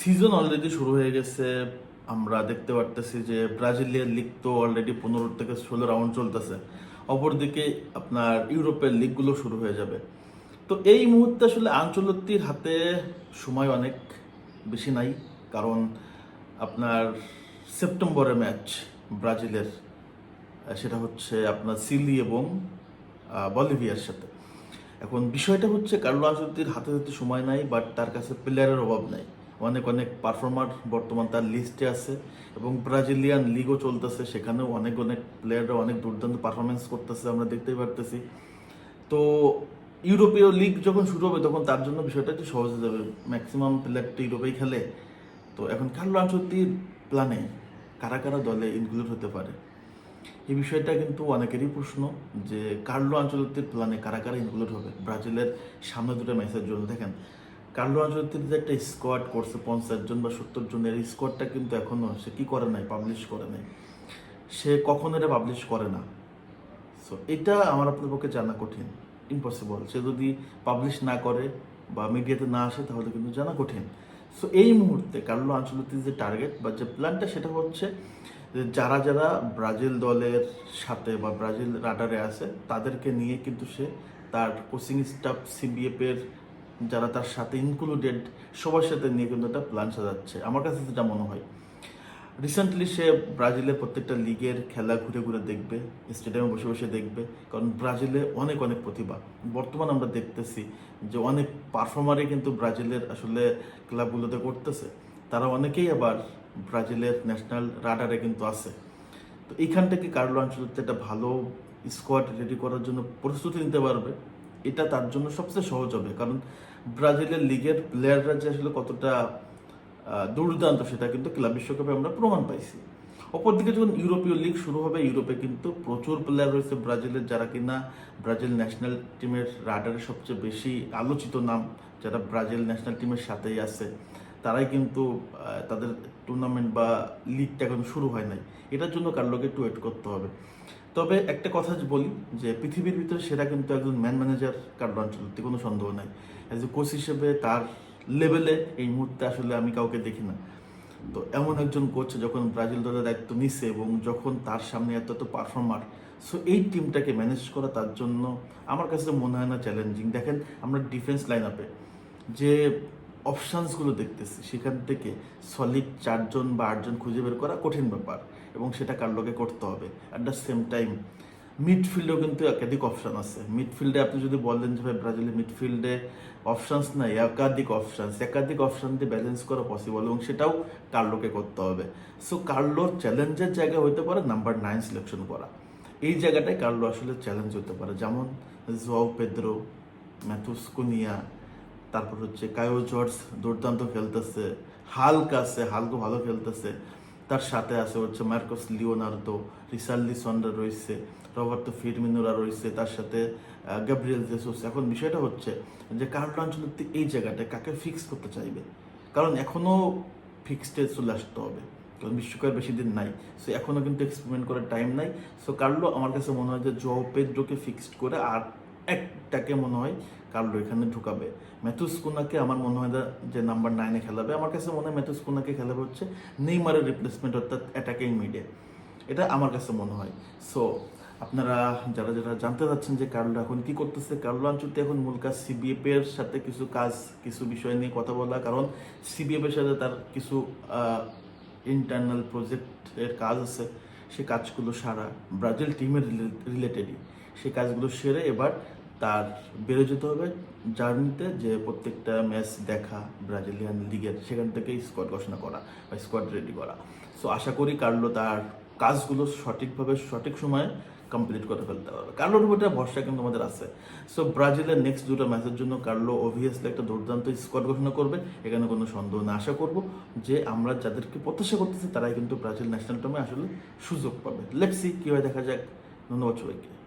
Season already শুরু হয়ে গেছে। আমরা দেখতে পারতেছি যে ব্রাজিলিয়ান লিগ তো অলরেডি পনেরো থেকে ষোলো রাউন্ড চলতেছে। অপরদিকে আপনার ইউরোপের লিগগুলো শুরু হয়ে যাবে। তো এই মুহূর্তে আসলে আঞ্চলতির হাতে সময় অনেক বেশি নাই। কারণ আপনার সেপ্টেম্বরে ম্যাচ ব্রাজিলের সেটা হচ্ছে আপনার সিলি এবং বলিভিয়ার সাথে। এখন বিষয়টা হচ্ছে কার্লো আঞ্চলতির হাতে হাতে সময় নাই বাট তার কাছে প্লেয়ারের অভাব নাই। অনেক অনেক পারফর্মার বর্তমান তার লিস্টে আছে এবং ব্রাজিলিয়ান লিগও চলতেছে, সেখানেও অনেক অনেক প্লেয়াররা অনেক দুর্দান্ত পারফরমেন্স করতেছে, আমরা দেখতেই পারতেছি। তো ইউরোপীয় লিগ যখন শুরু হবে, তখন তার জন্য বিষয়টা একটু সহজ হয়ে যাবে। ম্যাক্সিমাম প্লেয়ার তো ইউরোপেই খেলে। তো এখন কার্লো আঞ্চলতির প্ল্যানে কারা কারা দলে ইনক্লুড হতে পারে? এই বিষয়টা কিন্তু অনেকেরই প্রশ্ন যে কার্লো আঞ্চলতির প্ল্যানে কারা কারা ইনক্লুড হবে? ব্রাজিলের সামনে দুটো ম্যাচের জন্য, দেখেন কার্লো আঞ্চলতির যে একটা স্কোয়াড করছে, পঞ্চাশ জন বা সত্তর জনের। স্কোয়াডটা কিন্তু এখনও সে কি করে নাই পাবলিশ করে নাই। সে কখনো এটা পাবলিশ করে না? সো এটা আমার আপনার পক্ষে জানা কঠিন ইম্পসিবল সে যদি পাবলিশ না করে বা মিডিয়াতে না আসে, তাহলে কিন্তু জানা কঠিন। সো এই মুহূর্তে কার্লো আঞ্চলতির যে টার্গেট বা যে প্ল্যানটা সেটা হচ্ছে যারা যারা ব্রাজিল দলের সাথে বা ব্রাজিল রাডারে আছে, তাদেরকে নিয়ে কিন্তু সে তার কোচিং স্টাফ সিবিএফ এর যারা তার সাথে ইনক্লুডেড সবার সাথে নিয়ে কিন্তু একটা প্ল্যান সাজাচ্ছে। আমার কাছে যেটা মনে হয় রিসেন্টলি সে ব্রাজিলের প্রত্যেকটা লিগের খেলা ঘুরে ঘুরে দেখবে স্টেডিয়ামে বসে বসে দেখবে, কারণ ব্রাজিলে অনেক অনেক প্রতিভা। বর্তমান আমরা দেখতেছি যে অনেক পারফর্মারই কিন্তু ব্রাজিলের আসলে ক্লাবগুলোতে করতেছে। তারা অনেকেই আবার ব্রাজিলের ন্যাশনাল রাডারে কিন্তু আছে। তো এইখান থেকে কার্লো আঞ্চলিক একটা ভালো স্কোয়াড রেডি করার জন্য প্রস্তুতি নিতে পারবে। এটা তার জন্য সবচেয়ে সহজ হবে। কারণ ব্রাজিলের লিগের প্লেয়াররা যে আসলে কতটা দুর্দান্ত সেটা কিন্তু ক্লাব বিশ্বকাপে আমরা প্রমাণ পাইছি। অপরদিকে যখন ইউরোপীয় লিগ শুরু হবে, ইউরোপে কিন্তু প্রচুর প্লেয়ার রয়েছে ব্রাজিলের, যারা কিনা ব্রাজিল ন্যাশনাল টিমের রাডারে সবচেয়ে বেশি আলোচিত নাম, যারা ব্রাজিল ন্যাশনাল টিমের সাথেই আছে। তারাই কিন্তু তাদের টুর্নামেন্ট বা লিগটা এখন শুরু হয় নাই। এটার জন্য কার্লোকে একটু ওয়েট করতে হবে। তবে একটা কথা বলি, যে পৃথিবীর ভিতরে সেটা কিন্তু একজন ম্যান ম্যানেজার কার্লো আঞ্চলতে কোনো সন্দেহ নাই। অ্যাজ এ কোচ হিসেবে তার লেভেলে এই মুহূর্তে আসলে আমি কাউকে দেখি না। তো এমন একজন কোচ যখন ব্রাজিল দলের দায়িত্ব নিছে এবং যখন তার সামনে এত এত পারফর্মার সো এই টিমটাকে ম্যানেজ করা তার জন্য আমার কাছে মনে হয় না চ্যালেঞ্জিং দেখেন আমরা ডিফেন্স লাইন আপে যে অপশানসগুলো দেখতেছি, সেখান থেকে সলিড চারজন বা আটজন খুঁজে বের করা কঠিন ব্যাপার। এবং সেটা কার্লোকে করতে হবে? অ্যাট দ্য সেম টাইম মিডফিল্ডেও কিন্তু একাধিক অপশান আছে। মিডফিল্ডে আপনি যদি বলেন যে ভাই, ব্রাজিলের মিডফিল্ডে অপশানস নাই, একাধিক অপশানস একাধিক অপশান দিয়ে ব্যালেন্স করা পসিবল এবং সেটাও কার্লোকে করতে হবে? সো কার্লোর চ্যালেঞ্জের জায়গা হতে পারে নাম্বার নাইন সিলেকশন করা। এই জায়গাটায় কার্লো আসলে চ্যালেঞ্জ হতে পারে। যেমন জোয়াও পেদ্রো ম্যাথুস কুনিয়া তারপর হচ্ছে কায়ো জর্জ দুর্দান্ত খেলতেছে, হালক আছে হালকো ভালো খেলতেছে। তার সাথে আছে হচ্ছে মার্কোস লিওনার্দো রিসার্লি সন্ডা রয়েছে, রবার্তো ফিরমিনোরা রয়েছে, তার সাথে গ্যাব্রিয়েল জেসুস। এখন বিষয়টা হচ্ছে যে কার্লো আঞ্চলিক এই জায়গাটা কাকে ফিক্স করতে চাইবে? কারণ এখনও ফিক্সডে চলে আসতে হবে, কারণ বিশ্বকাপ বেশি দিন নাই। সো এখনও কিন্তু এক্সপেরিমেন্ট করার টাইম নাই। সো কার্লো, আমার কাছে মনে হয় যে জো পেদ্রোকে ফিক্সড করে আর একটাকে মনে হয় কার্লো এখানে ঢুকাবে। ম্যাথুস কুনাকে আমার মনে হয় যে নাম্বার নাইনে খেলাবে। আমার কাছে মনে হয় ম্যাথুস কুনাকে খেলাবে হচ্ছে নেইমারের রিপ্লেসমেন্ট অর্থাৎ অ্যাটাকিং মিডে এটা আমার কাছে মনে হয়। সো আপনারা যারা যারা জানতে চাচ্ছেন যে কার্লো এখন কি করতেছে কার্লো আঞ্চলতে এখন মূল কাজ সিবিএফ এর সাথে কিছু কাজ, কিছু বিষয় নিয়ে কথা বলা। কারণ সিবিএফ এর সাথে তার কিছু ইন্টারনাল প্রজেক্টের কাজ আছে। সে কাজগুলো সারা ব্রাজিল টিমের রিলেটেডই সেই কাজগুলো সেরে এবার তার বেড়ে যেতে হবে জার্নিতে যে প্রত্যেকটা ম্যাচ দেখা ব্রাজিলিয়ান লিগের, সেখান থেকেই স্কোয়াড ঘোষণা করা বা স্কোয়াড রেডি করা। সো আশা করি কার্লো তার কাজগুলো সঠিকভাবে, সঠিক সময়ে কমপ্লিট করে ফেলতে পারবে। কার্লোর উপর ভরসা কিন্তু আমাদের আছে। সো ব্রাজিলের নেক্সট দুটো ম্যাচের জন্য কার্লো অবভিয়াসলি একটা দুর্দান্ত স্কোয়াড ঘোষণা করবে, এখানে কোনো সন্দেহ না। আশা করব যে আমরা যাদেরকে প্রত্যাশা করতেছি, তারাই কিন্তু ব্রাজিল ন্যাশনাল টিমে আসলে সুযোগ পাবে। লেটসি কীভাবে দেখা যাক ধন্যবাদ সবাইকে।